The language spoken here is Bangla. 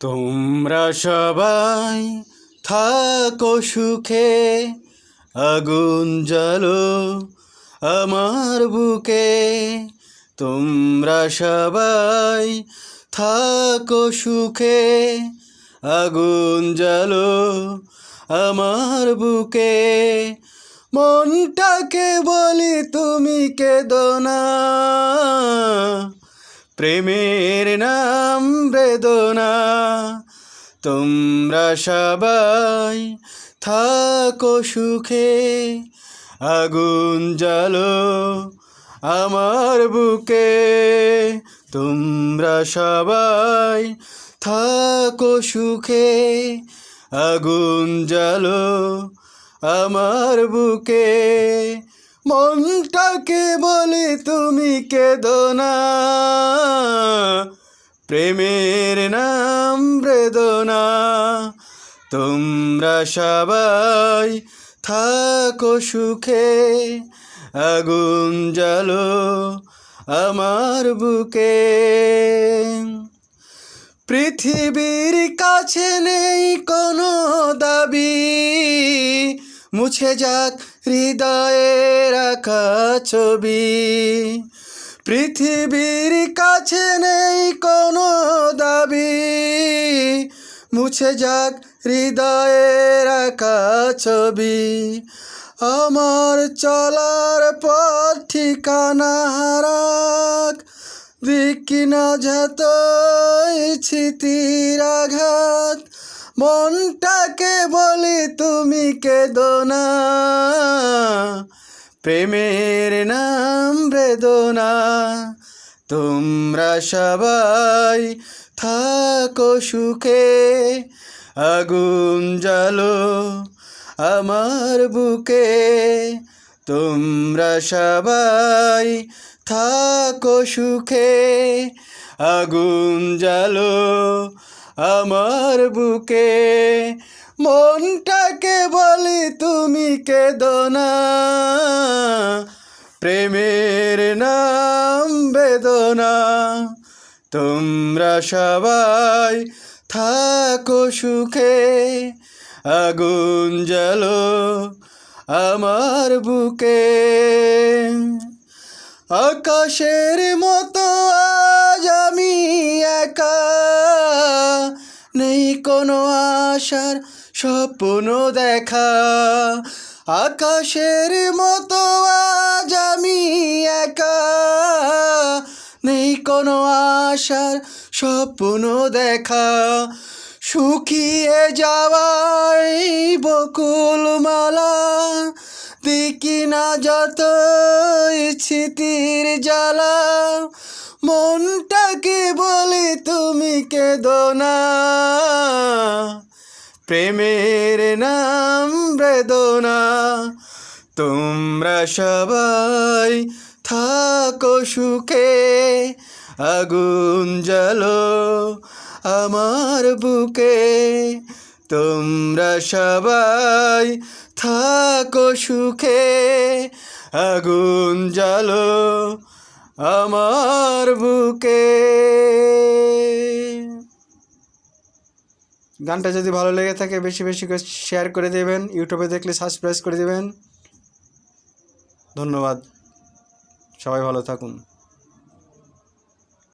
তোমরা সবাই থাকো সুখে, আগুন জ্বালো আমার বুকে। তোমরা সবাই থাকো সুখে, আগুন জ্বালো আমার বুকে। মনটাকে বলি তুমি কেদো না। প্রেমের নাম বেদনা। তোমরা সবাই থাকো সুখে, আগুন জ্বালো আমার বুকে। তোমরা সবাই থাকো সুখে, আগুন জ্বালো আমার বুকে। মনটাকে বলে তুমি কেদো না। প্রেমের নাম বেদনা। তোমরা সবাই থাকো সুখে, আগুন জ্বালো আমার বুকে। পৃথিবীর কাছে নেই কোনো দাবি মুছে যাক হৃদয়ে রাখা ছবি। পৃথিবীর কাছে নেই কোনো দাবি। মুছে যাক হৃদয়ে রাখা ছবি। আমার চলার পথ ঠিকানা হারাক। দিকি না যত স্মৃতির মনটাকে বলি তুমি কেদো না। প্রেমের নাম বেদনা। তোমরা সবাই থাকো সুখে, আগুন জালো আমার বুকে। তোমরা সবাই থাকো সুখে, আগুন জ্বালো আমার বুকে। মনটাকে বলি তুমি কেদো না। প্রেমের নাম বেদনা। তোমরা সবাই থাকো সুখে। আগুন জ্বালো আমার বুকে। আকাশের মতো আজ আমি আশার স্বপ্ন দেখা। আকাশের মতো আজ আমি একা। নেই কোনো আশার স্বপ্ন দেখা। শুকিয়ে যাওয়াই বকুল মালা দেখি না যত স্মৃতির জ্বালা। মনটাকে বলি তুমি কেদো না। প্রেমের নাম বেদনা। তোমরা সবাই থাকো সুখে, আগুন জ্বালো আমার বুকে। তোমরা সবাই থাকো সুখে, আগুন জ্বালো আমার বুকে। গানটা যদি ভালো লেগে থাকে, বেশি বেশি করে শেয়ার করে দেবেন ইউটিউবে দেখলে সাবস্ক্রাইব করে দেবেন। ধন্যবাদ। সবাই ভালো থাকুন।